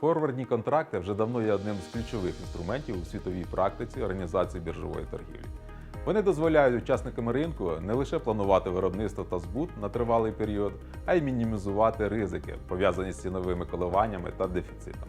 Форвардні контракти вже давно є одним з ключових інструментів у світовій практиці організації біржової торгівлі. Вони дозволяють учасникам ринку не лише планувати виробництво та збут на тривалий період, а й мінімізувати ризики, пов'язані з ціновими коливаннями та дефіцитом.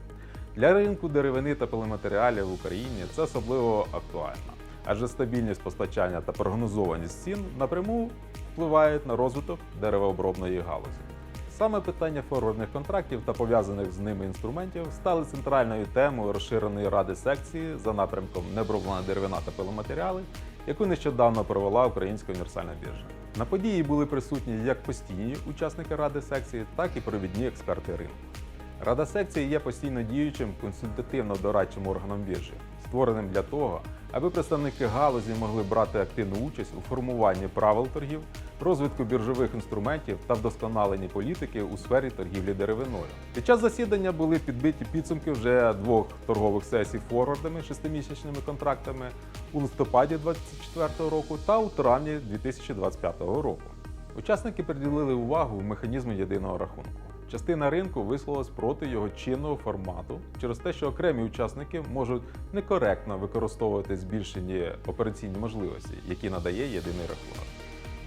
Для ринку деревини та пиломатеріалів в Україні це особливо актуально, адже стабільність постачання та прогнозованість цін напряму впливають на розвиток деревообробної галузі. Саме питання форвардних контрактів та пов'язаних з ними інструментів стали центральною темою розширеної ради секції за напрямком Необроблена деревина та пиломатеріали, яку нещодавно провела Українська універсальна біржа. На події були присутні як постійні учасники ради секції, так і провідні експерти ринку. Рада секції є постійно діючим консультативно-дорадчим органом біржі, створеним для того, аби представники галузі могли брати активну участь у формуванні правил торгів, розвитку біржових інструментів та вдосконаленні політики у сфері торгівлі деревиною. Під час засідання були підбиті підсумки вже двох торгових сесій форвардами шестимісячними контрактами у листопаді 2024 року та у травні 2025 року. Учасники приділили увагу механізму єдиного рахунку. Частина ринку висловилась проти його чинного формату через те, що окремі учасники можуть некоректно використовувати збільшені операційні можливості, які надає єдиний рахунок.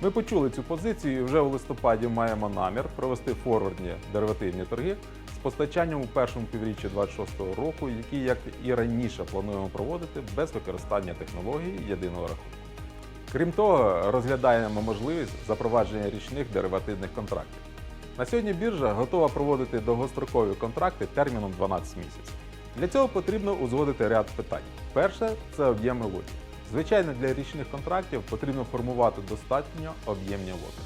Ми почули цю позицію і вже у листопаді маємо намір провести форвардні деривативні торги з постачанням у першому півріччі 2026 року, які, як і раніше, плануємо проводити без використання технології єдиного рахунку. Крім того, розглядаємо можливість запровадження річних деривативних контрактів. На сьогодні біржа готова проводити довгострокові контракти терміном 12 місяців. Для цього потрібно узгодити ряд питань. Перше це об'єми лотів. Звичайно, для річних контрактів потрібно формувати достатньо об'ємні лоти.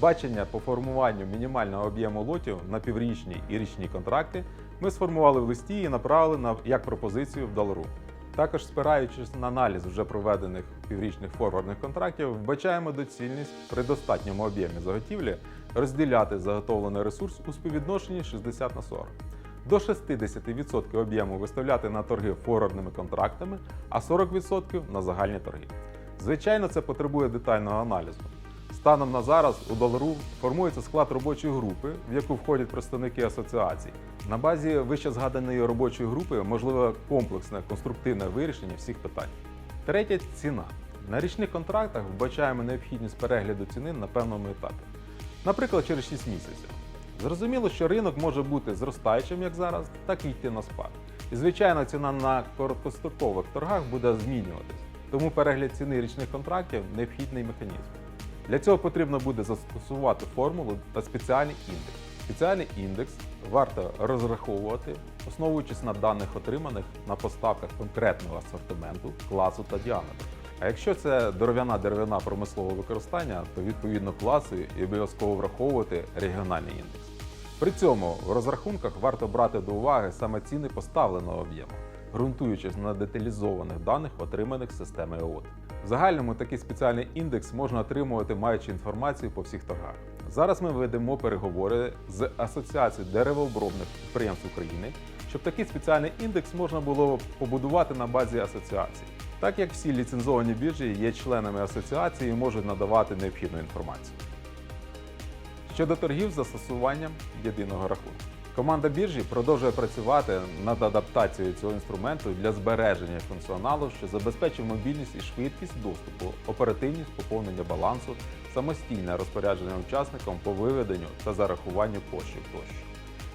Бачення по формуванню мінімального об'єму лотів на піврічні і річні контракти ми сформували в листі і направили на як пропозицію в долару. Також, спираючись на аналіз вже проведених піврічних форвардних контрактів, вбачаємо доцільність при достатньому об'ємі заготівлі розділяти заготовлений ресурс у співвідношенні 60 на 40. До 60% об'єму виставляти на торги форвардними контрактами, а 40% на загальні торги. Звичайно, це потребує детального аналізу. Станом на зараз у долару формується склад робочої групи, в яку входять представники асоціацій. На базі вище згаданої робочої групи можливе комплексне конструктивне вирішення всіх питань. Третє ціна. На річних контрактах вбачаємо необхідність перегляду ціни на певному етапі, наприклад, через 6 місяців. Зрозуміло, що ринок може бути зростаючим, як зараз, так і йти на спад. І звичайно, ціна на короткострокових торгах буде змінюватись. Тому перегляд ціни річних контрактів необхідний механізм. Для цього потрібно буде застосувати формулу та спеціальний індекс. Спеціальний індекс варто розраховувати, основуючись на даних, отриманих на поставках конкретного асортименту, класу та діаметру. А якщо це дерев'яна деревина промислового використання, то відповідно класу і обов'язково враховувати регіональний індекс. При цьому в розрахунках варто брати до уваги саме ціни поставленого об'єму, ґрунтуючись на деталізованих даних, отриманих з системи ООТ. В загальному такий спеціальний індекс можна отримувати, маючи інформацію по всіх торгах. Зараз ми ведемо переговори з Асоціацією деревообробних підприємств України, щоб такий спеціальний індекс можна було побудувати на базі асоціації. Так як всі ліцензовані біржі є членами асоціації і можуть надавати необхідну інформацію. Щодо торгів з застосуванням єдиного рахунку. Команда біржі продовжує працювати над адаптацією цього інструменту для збереження функціоналу, що забезпечить мобільність і швидкість доступу, оперативність поповнення балансу, самостійне розпорядження учасником по виведенню та зарахуванню коштів тощо.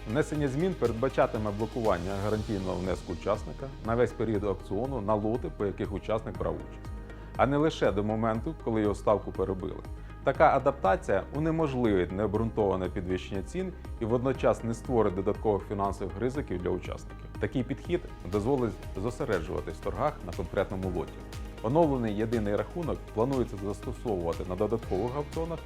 Внесення змін передбачатиме блокування гарантійного внеску учасника на весь період аукціону на лоти, по яких учасник брав участь, а не лише до моменту, коли його ставку перебили. Така адаптація унеможливить необґрунтоване підвищення цін і водночас не створить додаткових фінансових ризиків для учасників. Такий підхід дозволить зосереджуватись в торгах на конкретному лоті. Оновлений єдиний рахунок планується застосовувати на додаткових аукціонах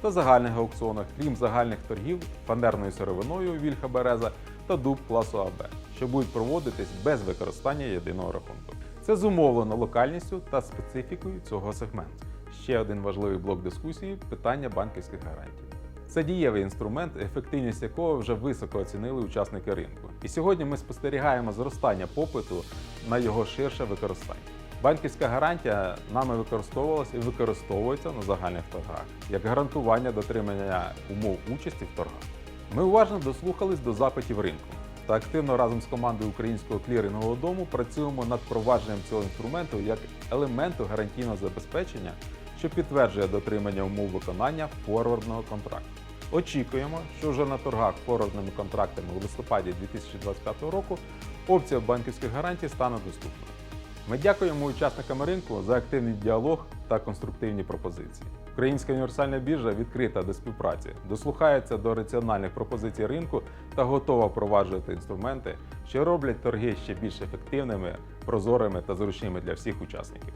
та загальних аукціонах, крім загальних торгів фанерною сировиною Вільха Береза та дуб класу АБ, що будуть проводитись без використання єдиного рахунку. Це зумовлено локальністю та специфікою цього сегменту. Ще один важливий блок дискусії питання банківських гарантій. Це дієвий інструмент, ефективність якого вже високо оцінили учасники ринку. І сьогодні ми спостерігаємо зростання попиту на його ширше використання. Банківська гарантія нами використовувалася і використовується на загальних торгах як гарантування дотримання умов участі в торгах. Ми уважно дослухались до запитів ринку та активно разом з командою українського клірингового дому працюємо над впровадженням цього інструменту як елементу гарантійного забезпечення, що підтверджує дотримання умов виконання форвардного контракту. Очікуємо, що вже на торгах форвардними контрактами у листопаді 2025 року опція банківських гарантій стане доступною. Ми дякуємо учасникам ринку за активний діалог та конструктивні пропозиції. Українська універсальна біржа відкрита до співпраці, дослухається до раціональних пропозицій ринку та готова впроваджувати інструменти, що роблять торги ще більш ефективними, прозорими та зручними для всіх учасників.